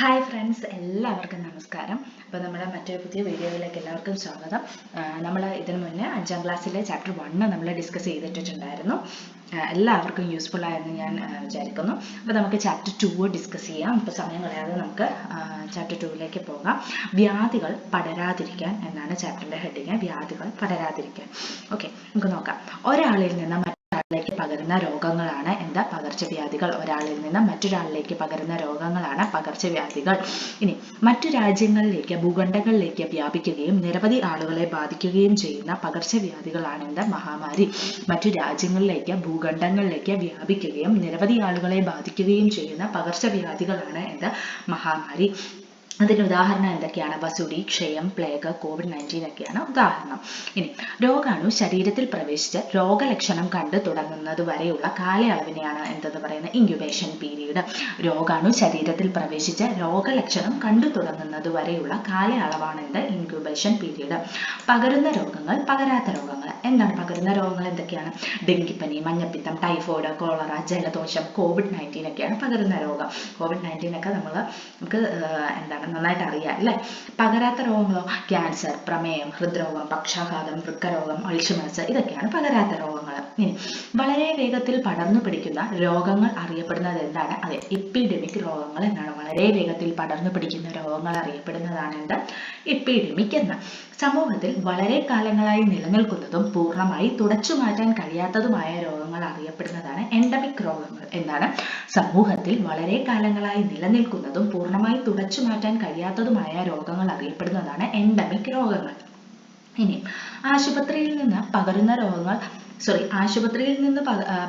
Hi friends എല്ലാവർക്കും നമസ്കാരം. അപ്പോൾ നമ്മുടെ മറ്റൊരു പുതിയ വീഡിയോയിലേക്ക് എല്ലാവർക്കും സ്വാഗതം. നമ്മൾ ഇതിനു മുന്നേ അഞ്ചാം ക്ലാസ്സിലെ ചാപ്റ്റർ വണ്ണ് നമ്മൾ ഡിസ്കസ് ചെയ്തിട്ടുണ്ടായിരുന്നു എല്ലാവർക്കും യൂസ്ഫുൾ ആയെന്ന് ഞാൻ വിചാരിക്കുന്നു. അപ്പോൾ നമുക്ക് ചാപ്റ്റർ ടു ഡിസ്കസ് ചെയ്യാം. ഇപ്പോൾ സമയം കളയാതെ നമുക്ക് ചാപ്റ്റർ ടുവിലേക്ക് പോകാം. വ്യാധികൾ പടരാതിരിക്കാൻ എന്നാണ് ചാപ്റ്ററിന്റെ ഹെഡിങ് വ്യാധികൾ പടരാതിരിക്കാൻ. ഓക്കെ നമുക്ക് നോക്കാം. ഒരാളിൽ നിന്ന് പകരുന്ന രോഗങ്ങളാണ്. എന്താ? പകർച്ചവ്യാധികൾ ഒരാളിൽ നിന്ന് മറ്റൊരാളിലേക്ക് പകരുന്ന രോഗങ്ങളാണ് പകർച്ചവ്യാധികൾ. ഇനി മറ്റു രാജ്യങ്ങളിലേക്ക് ഭൂഖണ്ഡങ്ങളിലേക്ക് വ്യാപിക്കുകയും നിരവധി ആളുകളെ ബാധിക്കുകയും ചെയ്യുന്ന പകർച്ചവ്യാധികളാണ് എന്താ? മഹാമാരി. മറ്റു രാജ്യങ്ങളിലേക്ക് ഭൂഖണ്ഡങ്ങളിലേക്ക് വ്യാപിക്കുകയും നിരവധി ആളുകളെ ബാധിക്കുകയും ചെയ്യുന്ന പകർച്ചവ്യാധികളാണ് എന്താ? മഹാമാരി. അതിന് ഉദാഹരണം എന്തൊക്കെയാണ്? വസുടി ക്ഷയം പ്ലേഗ് കോവിഡ് നയന്റീൻ ഒക്കെയാണ് ഉദാഹരണം. ഇനി രോഗാണു ശരീരത്തിൽ പ്രവേശിച്ച് രോഗലക്ഷണം കണ്ടു തുടങ്ങുന്നത് വരെയുള്ള കാലയളവിനെയാണ് എന്തെന്ന് പറയുന്നത്? ഇൻക്യുബേഷൻ പീരീഡ് രോഗാണു ശരീരത്തിൽ പ്രവേശിച്ച് രോഗലക്ഷണം കണ്ടു തുടങ്ങുന്നത് വരെയുള്ള കാലയളവാണ് എന്ത് ഇൻക്യുബേഷൻ പീരീഡ് പകരുന്ന രോഗങ്ങൾ പകരാത്ത രോഗങ്ങൾ. എന്താണ് പകരുന്ന രോഗങ്ങൾ എന്തൊക്കെയാണ്? ഡെങ്കിപ്പനി മഞ്ഞപ്പിത്തം ടൈഫോയിഡ് കോളറ ജലദോഷം കോവിഡ് നയന്റീൻ ഒക്കെയാണ് പകരുന്ന രോഗം. കോവിഡ് നയന്റീൻ ഒക്കെ നമ്മൾ നമുക്ക് എന്താണ് നന്നായിട്ട് അറിയാം അല്ലേ? പകരാത്ത രോഗങ്ങളോ ക്യാൻസർ പ്രമേയം ഹൃദ്രോഗം പക്ഷാഘാതം വൃക്കരോഗം അൾഷിമേഴ്സ് ഇതൊക്കെയാണ് പകരാത്ത രോഗങ്ങൾ ഇനി വളരെ വേഗത്തിൽ പടർന്നു പിടിക്കുന്ന രോഗങ്ങൾ അറിയപ്പെടുന്നത് എന്താണ്? അതെ എപ്പിഡെമിക് രോഗങ്ങൾ എന്നാണ്. വളരെ വേഗത്തിൽ പടർന്നു പിടിക്കുന്ന രോഗങ്ങൾ അറിയപ്പെടുന്നതാണ് എന്ത്? എപ്പിഡെമിക് എന്ന്. സമൂഹത്തിൽ വളരെ കാലങ്ങളായി നിലനിൽക്കുന്നതും പൂർണമായി തുടച്ചു മാറ്റാൻ കഴിയാത്തതുമായ രോഗങ്ങൾ അറിയപ്പെടുന്നതാണ് എൻഡമിക് രോഗങ്ങൾ. എന്താണ്? സമൂഹത്തിൽ വളരെ കാലങ്ങളായി നിലനിൽക്കുന്നതും പൂർണമായി തുടച്ചു മാറ്റാൻ കഴിയാത്തതുമായ രോഗങ്ങൾ അറിയപ്പെടുന്നതാണ് എൻഡമിക് രോഗങ്ങൾ. ഇനി ആശുപത്രിയിൽ നിന്ന് പകരുന്ന രോഗങ്ങൾ സോറി ആശുപത്രിയിൽ നിന്ന്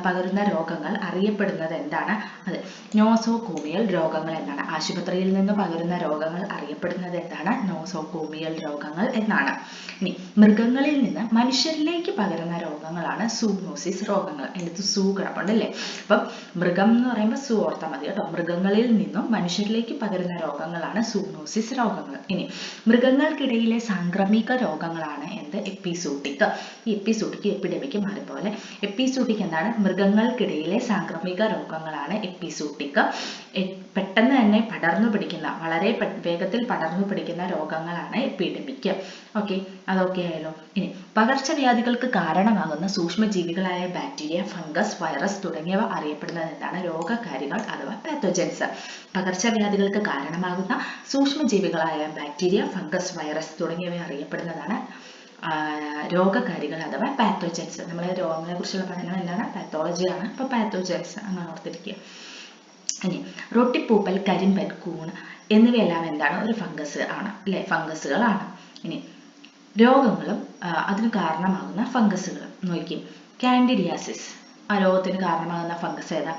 പകരുന്ന രോഗങ്ങൾ അറിയപ്പെടുന്നത് എന്താണ്? അതെ നോസോകോമിയൽ രോഗങ്ങൾ എന്നാണ്. ആശുപത്രിയിൽ നിന്ന് പകരുന്ന രോഗങ്ങൾ അറിയപ്പെടുന്നത് എന്താണ്? നോസോകോമിയൽ രോഗങ്ങൾ എന്നാണ്. ഇനി മൃഗങ്ങളിൽ നിന്ന് മനുഷ്യരിലേക്ക് പകരുന്ന രോഗങ്ങളാണ് സൂനോസിസ് രോഗങ്ങൾ. അതിനകത്ത് സൂ കിടപ്പുണ്ടല്ലേ? അപ്പം മൃഗം എന്ന് പറയുമ്പോൾ സൂ ഓർത്താൽ മതി കേട്ടോ. മൃഗങ്ങളിൽ നിന്നും മനുഷ്യരിലേക്ക് പകരുന്ന രോഗങ്ങളാണ് സൂനോസിസ് രോഗങ്ങൾ. ഇനി മൃഗങ്ങൾക്കിടയിലെ സാംക്രമിക രോഗങ്ങളാണ് എന്ത്? എപ്പിസൂട്ടിക്. ഈ എപ്പിസൂട്ടിക് എപ്പിഡമിക് മാറിപ്പോലെ എപ്പിസൂട്ടിക് എന്താണ്? മൃഗങ്ങൾക്കിടയിലെ സാംക്രമിക രോഗങ്ങളാണ് എപ്പിസൂട്ടിക്. പെട്ടെന്ന് തന്നെ പടർന്നു പിടിക്കുന്ന വളരെ വേഗത്തിൽ പടർന്നു പിടിക്കുന്ന രോഗങ്ങളാണ് എപ്പിഡമിക്. ഓക്കെ അതൊക്കെ ആയാലോ? ഇനി പകർച്ചവ്യാധികൾക്ക് കാരണമാകുന്ന സൂക്ഷ്മജീവികളായ ബാക്ടീരിയ ഫംഗസ് വൈറസ് തുടങ്ങിയവ അറിയപ്പെടുന്നത് എന്താണ്? രോഗകാരികൾ അഥവാ പാത്തോജൻസ്. പകർച്ചവ്യാധികൾക്ക് കാരണമാകുന്ന സൂക്ഷ്മജീവികളായ ബാക്ടീരിയ ഫംഗസ് വൈറസ് തുടങ്ങിയവ അറിയപ്പെടുന്നതാണ് രോഗകാരികൾ അഥവാ പാത്തോജൻസ് നമ്മളെ രോഗങ്ങളെ കുറിച്ചുള്ള എന്താണ് പാത്തോളജിയാണ് അപ്പോൾ പാത്തോജൻസ് അങ്ങനെ ഓർത്തിരിക്കുക. ഇനി റൊട്ടിപ്പൂപ്പൽ കരിമ്പൻ കൂൺ എന്നിവയെല്ലാം എന്താണ്? ഒരു ഫംഗസ് ആണ് അല്ലെ? ഫംഗസുകളാണ് ഇനി രോഗങ്ങളും അതിന് കാരണമാകുന്ന ഫംഗസുകളും നോക്കി. കാൻഡിഡിയാസിസ് ആ രോഗത്തിന് കാരണമാകുന്ന ഫംഗസ് ഏതാ?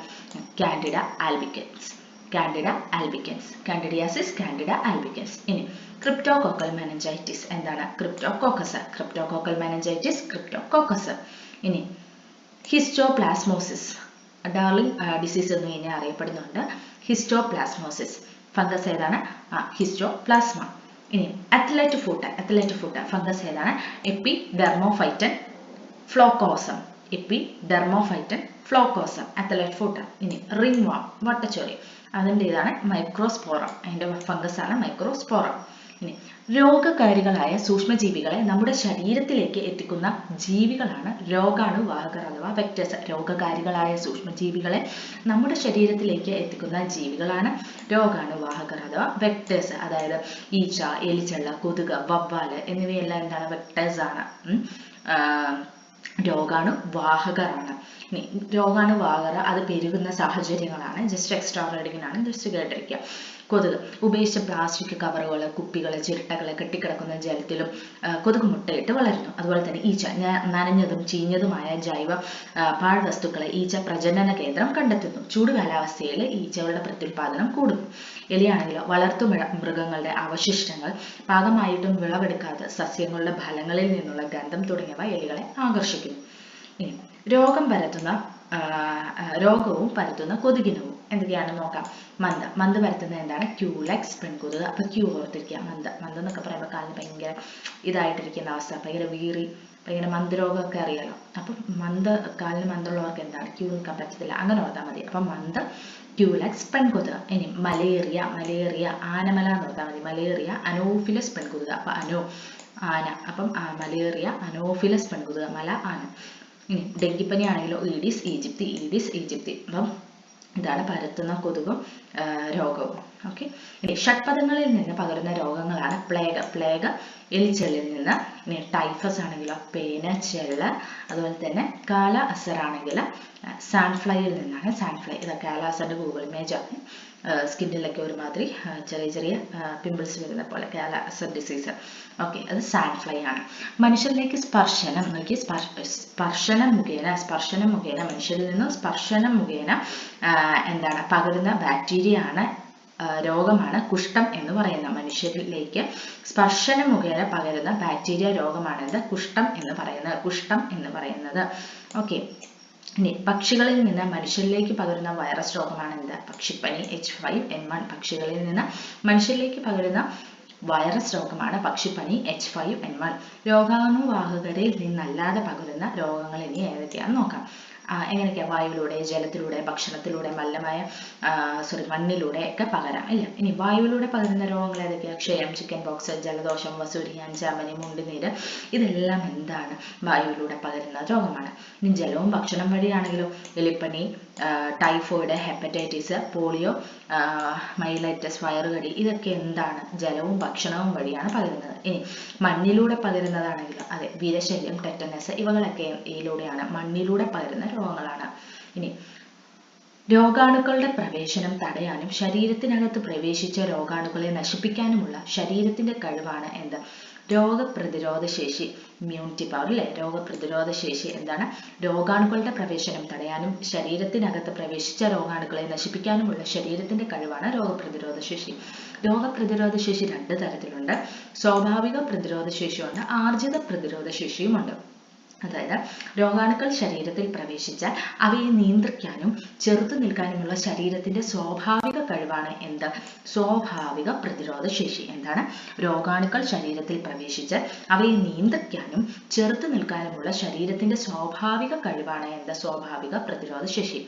Candida albicans candida albicans candidiasis candida albicans ഇനി ക്രിപ്റ്റോകോക്കൽ മെനഞ്ചൈറ്റിസ് എന്താണ്? ക്രിപ്റ്റോകോക്കസ് ക്രിപ്റ്റോകോക്കൽ മെനഞ്ചൈറ്റിസ് ക്രിപ്റ്റോകോക്കസ് ഇനി ഹിസ്റ്റോപ്ലാസ്മോസിസ് ഡാർലിംഗ് ഡിസീസ് എന്ന് കഴിഞ്ഞാൽ അറിയപ്പെടുന്നുണ്ട്. ഹിസ്റ്റോപ്ലാസ്മോസിസ് ഫംഗസ് ഏതാണ്? ഹിസ്റ്റോപ്ലാസ്മ ഇനി athlete foot athlete foot fungus ഏതാണ്? Epidermophyton floccosum Epidermophyton floccosum athlete foot ഇനി റിംഗ് വാം വട്ടച്ചോറി. അതിന്റെ ഇതാണ് മൈക്രോസ്പോറ അതിന്റെ ഫംഗസാണ് മൈക്രോസ്പോറം ഇനി രോഗകാരികളായ സൂക്ഷ്മജീവികളെ നമ്മുടെ ശരീരത്തിലേക്ക് എത്തിക്കുന്ന ജീവികളാണ് രോഗാണുവാഹകർ അഥവാ വെക്ടേഴ്സ് രോഗകാരികളായ സൂക്ഷ്മജീവികളെ നമ്മുടെ ശരീരത്തിലേക്ക് എത്തിക്കുന്ന ജീവികളാണ് രോഗാണുവാഹകർ അഥവാ വെക്ടേഴ്സ് അതായത് ഈച്ച എലിച്ചള്ള കൊതുക് വവ്വാൽ എന്നിവയെല്ലാം എന്താണ്? വെക്ടേഴ്സ് ആണ്. ഉം. വാഹകറാണ്. രോഗാണു വാഹകർ അത് പെരുകുന്ന സാഹചര്യങ്ങളാണ്. ജസ്റ്റ് എക്സ്ട്രാ ആണ് ജസ്റ്റ് കേട്ടിരിക്കുക. കൊതുക്. ഉപേക്ഷിച്ച പ്ലാസ്റ്റിക് കവറുകൾ കുപ്പികൾ ചിരട്ടകൾ കെട്ടിക്കിടക്കുന്ന ജലത്തിലും കൊതുക് മുട്ടയിട്ട് വളരുന്നു. അതുപോലെ തന്നെ ഈച്ച നനഞ്ഞതും ചീഞ്ഞതുമായ ജൈവ പാഴ്വസ്തുക്കളെ ഈച്ച പ്രജനന കേന്ദ്രം കണ്ടെത്തുന്നു. ചൂട് കാലാവസ്ഥയിൽ ഈച്ചകളുടെ പ്രത്യുൽപാദനം കൂടുന്നു. എലിയാണെങ്കിലോ വളർത്തു മൃഗങ്ങളുടെ അവശിഷ്ടങ്ങൾ പാകമായിട്ടും വിളവെടുക്കാത്ത സസ്യങ്ങളുടെ ഫലങ്ങളിൽ നിന്നുള്ള ഗന്ധം തുടങ്ങിയവ എലികളെ ആകർഷിക്കുന്നു. ഇനി രോഗം പരത്തുന്ന രോഗവും പരത്തുന്ന കൊതുകിനവും. എന്തൊക്കെയാണ് നോക്കാം. മന്ത്. മന്ത് പരത്തുന്നത് എന്താണ്? ക്യൂലെക്സ് പെൺകൊതുക് അപ്പൊ ക്യൂ ഓർത്തിരിക്കുക. മന്ത്. മന്ത് എന്നൊക്കെ പറയുമ്പോൾ കാലിന് ഭയങ്കര ഇതായിട്ടിരിക്കുന്ന അവസ്ഥ. ഭയങ്കര വീറി ഭയങ്കര മന്ത് രോഗമൊക്കെ അറിയാലോ. അപ്പം മന്ത് കാലിന് മന്ത്രമുള്ളവർക്ക് എന്താണ്? ക്യൂ നിൽക്കാൻ പറ്റത്തില്ല. അങ്ങനെ ഓർത്താൽ മതി. അപ്പം മന്ത് ക്യൂലക്സ് പെൺകുതുക ഇനി മലേറിയ മലേറിയ ആനമല എന്ന് ഓർത്താൽ മതി. മലേറിയ അനോഫിലസ് പെൺകുതുക അപ്പൊ അനോ ആന. അപ്പം മലേറിയ അനോഫിലസ് പെൺകുതുക മല ആന. ഇനി ഡെങ്കിപ്പനി ആണെങ്കിലോ? ഈഡിസ് ഈജിപ്തി ഈഡിസ് ഈജിപ്തി അപ്പം ഇതാണ് പരത്തുന്ന കൊതുകും രോഗവും. ഓക്കെ ഷഡ്പദങ്ങളിൽ നിന്ന് പകരുന്ന രോഗങ്ങളാണ് പ്ലേഗ്. പ്ലേഗ് എലിച്ചെള്ളിൽ നിന്ന് ഇനി ടൈഫസ് ആണെങ്കിലോ പേന് ചെള്ള് അതുപോലെ തന്നെ കാല അസർ ആണെങ്കിൽ സാൻഫ്ലൈയിൽ നിന്നാണ് സാൻഫ്ലൈ. ഇത് കാല അസറിന്റെ ഗൂഗിൾ ഇമേജ് ആണ്. സ്കിന്നിലൊക്കെ ഒരുമാതിരി ചെറിയ ചെറിയ പിമ്പിൾസ് വരുന്ന പോലെ കാല അസർ ഡിസീസ്. ഓക്കെ അത് സാൻഫ്ലൈ ആണ്. മനുഷ്യരിലേക്ക് സ്പർശനം നോക്കി സ്പർശ- സ്പർശനം മുഖേന സ്പർശനം മുഖേന മനുഷ്യരിൽ നിന്നും സ്പർശനം മുഖേന എന്താണ് പകരുന്ന ബാക്ടീരിയ ആണ് രോഗമാണ് കുഷ്ഠം എന്ന് പറയുന്ന മനുഷ്യരിലേക്ക് സ്പർശനം മുഖേന പകരുന്ന ബാക്ടീരിയ രോഗമാണിത് കുഷ്ഠം എന്ന് പറയുന്നത് കുഷ്ഠം എന്ന് പറയുന്നത്. ഓക്കെ ഇനി പക്ഷികളിൽ നിന്ന് മനുഷ്യരിലേക്ക് പകരുന്ന വൈറസ് രോഗമാണ് എന്ത് പക്ഷിപ്പനി എച്ച് ഫൈവ് എൻ വൺ പക്ഷികളിൽ നിന്ന് മനുഷ്യരിലേക്ക് പകരുന്ന വൈറസ് രോഗമാണ് പക്ഷിപ്പനി എച്ച് ഫൈവ് എൻ വൺ രോഗാണുവാഹകരിൽ നിന്നല്ലാതെ പകരുന്ന രോഗങ്ങൾ ഇനി ഏതൊക്കെയാണെന്ന് നോക്കാം. ആ, എങ്ങനെയൊക്കെയാ വായുവിലൂടെ ജലത്തിലൂടെ ഭക്ഷണത്തിലൂടെ മല്ലമായ സോറി മണ്ണിലൂടെ ഒക്കെ പകരാം ഇല്ല? ഇനി വായുവിലൂടെ പകരുന്ന രോഗങ്ങൾ ഏതൊക്കെയാ? ക്ഷയം ചിക്കൻ പോക്സ് ജലദോഷം വസൂരി അഞ്ചാമനി മുണ്ടുനീര് ഇതെല്ലാം എന്താണ് വായുവിലൂടെ പകരുന്ന രോഗമാണ്. ഇനി ജലവും ഭക്ഷണം വഴിയാണെങ്കിലോ? എലിപ്പനി ടൈഫോയിഡ് ഹെപ്പറ്റൈറ്റിസ് പോളിയോ മൈലൈറ്റസ് വയറുകടി ഇതൊക്കെ എന്താണ്? ജലവും ഭക്ഷണവും വഴിയാണ് പകരുന്നത്. ഇനി മണ്ണിലൂടെ പകരുന്നതാണെങ്കിൽ അതെ വീരശല്യം ടെറ്റനസ് ഇവകളൊക്കെ ഇതിലൂടെയാണ് മണ്ണിലൂടെ പകരുന്ന രോഗങ്ങളാണ്. ഇനി രോഗാണുക്കളുടെ പ്രവേശനം തടയാനും ശരീരത്തിനകത്ത് പ്രവേശിച്ച രോഗാണുക്കളെ നശിപ്പിക്കാനുമുള്ള ശരീരത്തിന്റെ കഴിവാണ് എന്ത്? രോഗപ്രതിരോധ ശേഷി ഇമ്മ്യൂണിറ്റി പവർ അല്ലെ രോഗപ്രതിരോധ ശേഷി എന്താണ്? രോഗാണുക്കളുടെ പ്രവേശനം തടയാനും ശരീരത്തിനകത്ത് പ്രവേശിച്ച രോഗാണുക്കളെ നശിപ്പിക്കാനുമുള്ള ശരീരത്തിന്റെ കഴിവാണ് രോഗപ്രതിരോധ ശേഷി രോഗപ്രതിരോധ ശേഷി രണ്ട് തരത്തിലുണ്ട്. സ്വാഭാവിക പ്രതിരോധ ശേഷിയുണ്ട് ആർജിത പ്രതിരോധ ശേഷിയുമുണ്ട് അതായത് രോഗാണുക്കൾ ശരീരത്തിൽ പ്രവേശിച്ചാൽ അവയെ നിയന്ത്രിക്കാനും ചെറുത്തു നിൽക്കാനുമുള്ള ശരീരത്തിന്റെ സ്വാഭാവിക കഴിവാണ് എന്ത്? സ്വാഭാവിക പ്രതിരോധ ശേഷി. എന്താണ്? രോഗാണുക്കൾ ശരീരത്തിൽ പ്രവേശിച്ച് അവയെ നിയന്ത്രിക്കാനും ചെറുത്തു നിൽക്കാനുമുള്ള ശരീരത്തിന്റെ സ്വാഭാവിക കഴിവാണ് എന്ത്? സ്വാഭാവിക പ്രതിരോധ ശേഷി.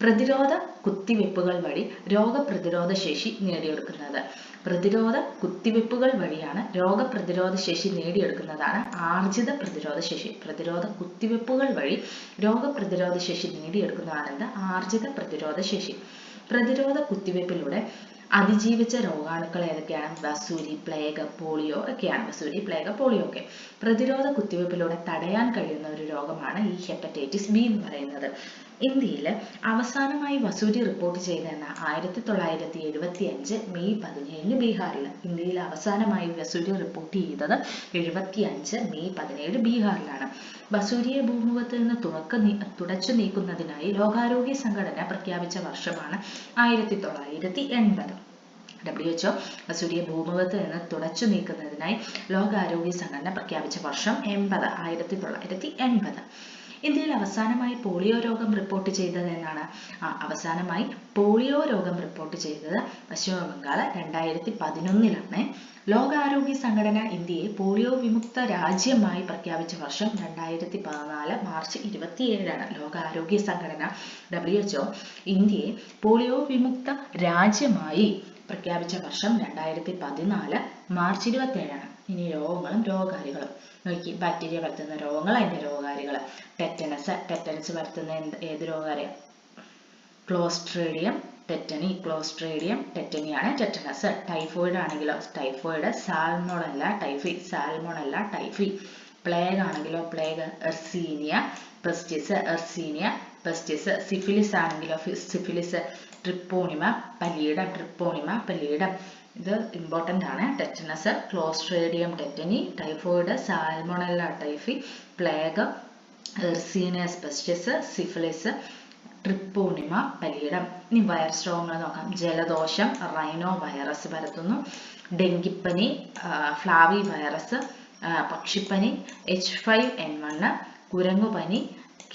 പ്രതിരോധ കുത്തിവെപ്പുകൾ വഴി രോഗപ്രതിരോധ ശേഷി നേടിയെടുക്കുന്നത്. പ്രതിരോധ കുത്തിവെപ്പുകൾ വഴിയാണ് രോഗപ്രതിരോധ ശേഷി നേടിയെടുക്കുന്നതാണ് ആർജിത പ്രതിരോധ ശേഷി. പ്രതിരോധ കുത്തിവെപ്പുകൾ വഴി രോഗപ്രതിരോധ ശേഷി നേടിയെടുക്കുന്നതാണ് എന്ത്? ആർജിത പ്രതിരോധ ശേഷി. പ്രതിരോധ കുത്തിവെപ്പിലൂടെ അതിജീവിച്ച രോഗാണുക്കൾ ഏതൊക്കെയാണ്? വസൂരി പ്ലേഗ് പോളിയോ ഒക്കെയാണ്. വസൂരി പ്ലേഗ് പോളിയോ ഒക്കെ. പ്രതിരോധ കുത്തിവെപ്പിലൂടെ തടയാൻ കഴിയുന്ന ഒരു രോഗമാണ് ഈ ഹെപ്പറ്റൈറ്റിസ് ബി എന്ന് പറയുന്നത്. ഇന്ത്യയിൽ അവസാനമായി വസൂരി റിപ്പോർട്ട് ചെയ്തതെന്ന് ആയിരത്തി തൊള്ളായിരത്തി എഴുപത്തി അഞ്ച് മെയ് പതിനേഴിന് ബീഹാറിൽ ഇന്ത്യയിൽ അവസാനമായി വസൂരി റിപ്പോർട്ട് ചെയ്തത് എഴുപത്തി അഞ്ച് മെയ് പതിനേഴ് ബീഹാറിലാണ്. വസൂരിയെ ഭൂമുഖത്ത് നിന്ന് തുറക്ക തുടച്ചു നീക്കുന്നതിനായി ലോകാരോഗ്യ സംഘടന പ്രഖ്യാപിച്ച വർഷമാണ് ആയിരത്തി തൊള്ളായിരത്തി എൺപത് ഡബ്ല്യു എച്ച്ഒ വസൂരിയെ ഭൂമുഖത്ത് നിന്ന് തുടച്ചു നീക്കുന്നതിനായി ലോകാരോഗ്യ സംഘടന പ്രഖ്യാപിച്ച വർഷം എൺപത് ആയിരത്തി തൊള്ളായിരത്തി എൺപത് ഇന്ത്യയിൽ അവസാനമായി പോളിയോ രോഗം റിപ്പോർട്ട് ചെയ്തത് എന്നാണ്. അവസാനമായി പോളിയോ രോഗം റിപ്പോർട്ട് ചെയ്തത് പശ്ചിമ ബംഗാൾ രണ്ടായിരത്തി പതിനൊന്നിലാണ് ലോകാരോഗ്യ സംഘടന ഇന്ത്യയെ പോളിയോ വിമുക്ത രാജ്യമായി പ്രഖ്യാപിച്ച വർഷം രണ്ടായിരത്തി പതിനാല് മാർച്ച് ഇരുപത്തിയേഴിലാണ് ലോകാരോഗ്യ സംഘടന ഡബ്ല്യു എച്ച്ഒ ഇന്ത്യയെ പോളിയോ വിമുക്ത രാജ്യമായി പ്രഖ്യാപിച്ച വർഷം രണ്ടായിരത്തി പതിനാല് മാർച്ച് ഇരുപത്തിയേഴാണ്. ഇനി രോഗങ്ങളും രോഗകാരികളും നോക്കി ബാക്ടീരിയ പരത്തുന്ന രോഗങ്ങൾ അതിന്റെ രോഗകാരികൾ ടെറ്റനസ് ടെറ്റനസ് പരത്തുന്ന എന്ത് ഏത് രോഗകാരിയ ക്ലോസ്ട്രേഡിയം ടെറ്റനി ക്ലോസ്ട്രീഡിയം ടെറ്റനിയാണ് ടെറ്റനസ് ടൈഫോയിഡ് ആണെങ്കിലോ? Typhoid Salmonella typhi Salmonella typhi plague ആണെങ്കിലോ? Plague Yersinia pestis Yersinia pestis syphilis ആണെങ്കിലോ? Syphilis Treponema pallidum Treponema pallidum ഇത് ഇമ്പോർട്ടന്റ് ആണ്. Tetanus Clostridium tetani typhoid Salmonella typhi plague Yersinia pestis syphilis Treponema pallidum ഇനി virus രോഗങ്ങൾ നോക്കാം. ജലദോഷം rhinovirus പരത്തുന്നു. ഡെങ്കിപ്പനി ഫ്ലാവി വൈറസ് പക്ഷിപ്പനി H five N one കുരങ്ങുപനി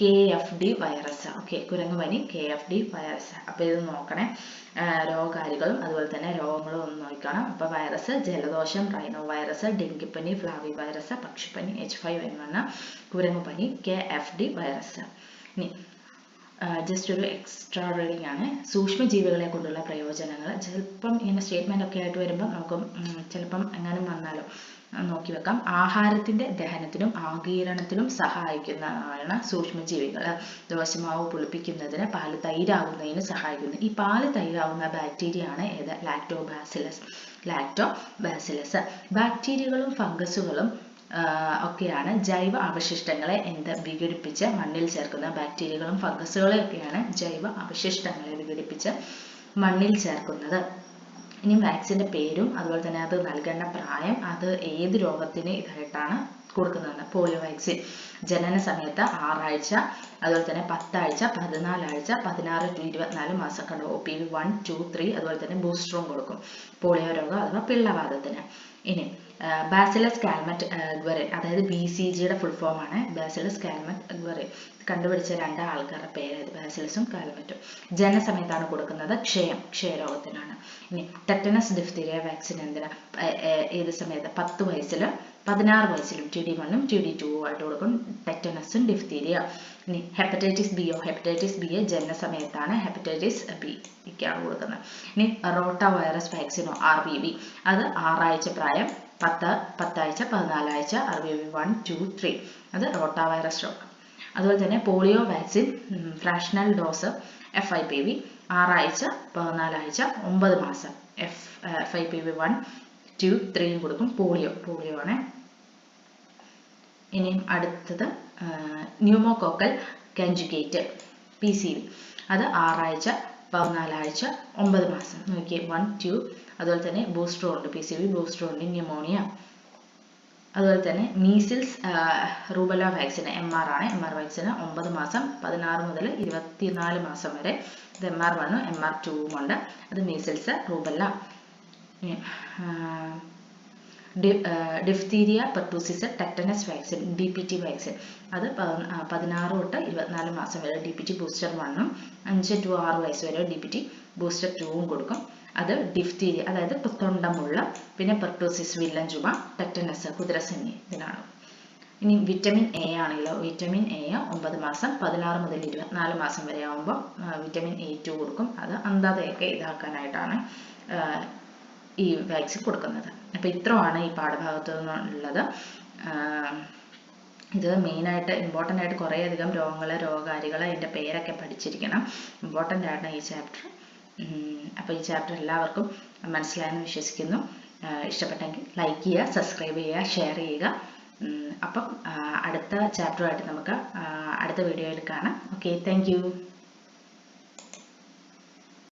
K F D virus okay കുരങ്ങുപനി K F D virus അപ്പോൾ ഇത് നോക്കണേ. രോഗകാരികളും അതുപോലെ തന്നെ രോഗങ്ങളും ഒന്ന് നോക്കണം അപ്പോൾ വൈറസ് ജലദോഷം റൈനോ വൈറസ് ഡെങ്കിപ്പനി ഫ്ലാവി വൈറസ് പക്ഷിപ്പനി എച്ച് ഫൈവ് എൻ വണ് കുരങ്ങുപനി കെ എഫ് ഡി വൈറസ് ഇനി ജസ്റ്റ് ഒരു എക്സ്ട്രാ റീഡിംഗ് ആണ്. സൂക്ഷ്മജീവികളെ കൊണ്ടുള്ള പ്രയോജനങ്ങൾ. ചിലപ്പം ഇങ്ങനെ സ്റ്റേറ്റ്മെന്റ് ഒക്കെ ആയിട്ട് വരുമ്പോൾ നമുക്ക് ചിലപ്പം എങ്ങാനും വന്നാലോ. നോക്കി വെക്കാം. ആഹാരത്തിന്റെ ദഹനത്തിനും ആഗീരണത്തിനും സഹായിക്കുന്നതാണ് സൂക്ഷ്മജീവികൾ. ദോശമാവ് പുളിപ്പിക്കുന്നതിന് പാൽ തൈരാകുന്നതിന് സഹായിക്കുന്നു. ഈ പാൽ തൈരാകുന്ന ബാക്ടീരിയ ആണ് ഏത്? ലാക്ടോബാസിലസ് ലാക്ടോബാസിലസ് ബാക്ടീരിയകളും ഫംഗസുകളും ഒക്കെയാണ് ജൈവ അവശിഷ്ടങ്ങളെ എന്ത്? വിഘടിപ്പിച്ച് മണ്ണിൽ ചേർക്കുന്ന ബാക്ടീരിയകളും ഫംഗസുകളും ഒക്കെയാണ് ജൈവ അവശിഷ്ടങ്ങളെ വിഘടിപ്പിച്ച് മണ്ണിൽ ചേർക്കുന്നത്. ഇനി വാക്സിന്റെ പേരും അതുപോലെ തന്നെ അത് നൽകേണ്ട പ്രായം അത് ഏത് രോഗത്തിന് ഇതായിട്ടാണ് കൊടുക്കുന്നതാണ് പോളിയോ വാക്സിൻ ജനന സമയത്ത് ആറാഴ്ച അതുപോലെ തന്നെ പത്താഴ്ച പതിനാലാഴ്ച പതിനാറ് ടു ഇരുപത്തിനാല് മാസക്കണ്ട് O P V one two three അതുപോലെ തന്നെ ബൂസ്റ്ററും കൊടുക്കും. പോളിയോ രോഗം അഥവാ പിള്ളവാദത്തിന് ഇനി ബാസിലസ് കാൽമറ്റ് ഗ്വറിൻ അതായത് ബി സി ജിയുടെ ഫുൾ ഫോം ആണ് ബാസിലസ് കാൽമറ്റ് ഗ്വറിൻ കണ്ടുപിടിച്ച രണ്ട് ആൾക്കാരുടെ പേര് ബാസിലസും കാൽമറ്റും ജനനസമയത്താണ് കൊടുക്കുന്നത് ക്ഷയം ക്ഷയരോഗത്തിനാണ്. ഇനി ടെറ്റനസ് ഡിഫ്തീരിയ വാക്സിൻ എന്തിനാ ഏത് സമയത്ത്? പത്ത് വയസ്സിൽ പതിനാറ് വയസ്സിലും ടി ഡി വണ്ണും ടി ഡി ടു ആയിട്ട് കൊടുക്കും ടെറ്റനസും ഡിഫ്തീരിയ ഇനി ഹെപ്പറ്റൈറ്റിസ് ബിയോ ഹെപ്പറ്റൈറ്റിസ് ബി ജനന സമയത്താണ് ഹെപ്പറ്റൈറ്റിസ് ബിക്കാണ് കൊടുക്കുന്നത്. ഇനി റോട്ട വൈറസ് വാക്സിനോ ആർ ബി വി അത് ആറാഴ്ച പ്രായം പത്ത് പത്താഴ്ച പതിനാലാഴ്ച R B V one two three അത് റോട്ട വൈറസ് രോഗം. അതുപോലെ തന്നെ polio vaccine fractional dose F I P V ആറാഴ്ച പതിനാലാഴ്ച ഒമ്പത് മാസം. F F I P V one two ത്രീയും കൊടുക്കും. പോളിയോ പോളിയോ ആണ്. ഇനിയും അടുത്തത് pneumococcal conjugate P C V അത് ആറാഴ്ച പതിനാലാഴ്ച ഒമ്പത് മാസം. നോക്കിയേ വൺ ടു അതുപോലെ തന്നെ ബൂസ്റ്റർ ഉണ്ട് പി സി വി ബൂസ്റ്റർ ഉണ്ട് ന്യൂമോണിയ അതുപോലെ തന്നെ measles rubella vaccine M R ആണ്. എം ആർ വാക്സിന് ഒമ്പത് മാസം പതിനാറ് മുതൽ ഇരുപത്തിനാല് മാസം വരെ ഇത് എം ആർ വണ്ണും എം ആർ ടുവും ഉണ്ട്. അത് measles rubella diphtheria pertussis tetanus vaccine D P T vaccine അത് പതിനാറ് തൊട്ട് ഇരുപത്തിനാല് മാസം വരെ ഡി പി ടി ബൂസ്റ്റർ വണ്ണും അഞ്ച് ടു ആറ് വയസ്സ് വരെ ഡി പി ടി ബൂസ്റ്റർ ടൂവും കൊടുക്കും. അത് ഡിഫ്തീരിയ അതായത് തൊണ്ടമുള്ള പിന്നെ പെർട്ടൂസിസ് വില്ലൻ ചുമ ടെറ്റനസ് കുതിരസന്നി ഇതിനാണ്. ഇനി വിറ്റമിൻ എ ആണല്ലോ. വിറ്റമിൻ എ ഒമ്പത് മാസം പതിനാറ് മുതൽ ഇരുപത്തിനാല് മാസം വരെ ആകുമ്പോൾ വിറ്റമിൻ എ ടു കൊടുക്കും. അത് അന്ധതയൊക്കെ ഇതാക്കാനായിട്ടാണ് ഈ വാക്സിൻ കൊടുക്കുന്നത്. അപ്പോൾ ഇത്രയാണ് ഈ പാഠഭാഗത്തു നിന്നുള്ളത്. ഇത് മെയിനായിട്ട് ഇമ്പോർട്ടന്റ് ആയിട്ട് കുറേയധികം രോഗങ്ങൾ രോഗകാരികൾ അതിന്റെ പേരൊക്കെ പഠിച്ചിരിക്കണം. ഇമ്പോർട്ടന്റ് ആണ് ഈ ചാപ്റ്റർ അപ്പോൾ ഈ ചാപ്റ്റർ എല്ലാവർക്കും മനസ്സിലായെന്ന് വിശ്വസിക്കുന്നു. ഇഷ്ടപ്പെട്ടെങ്കിൽ ലൈക്ക് ചെയ്യുക സബ്സ്ക്രൈബ് ചെയ്യുക ഷെയർ ചെയ്യുക. അപ്പം അടുത്ത ചാപ്റ്ററുമായിട്ട് നമുക്ക് അടുത്ത വീഡിയോയിൽ കാണാം. Okay thank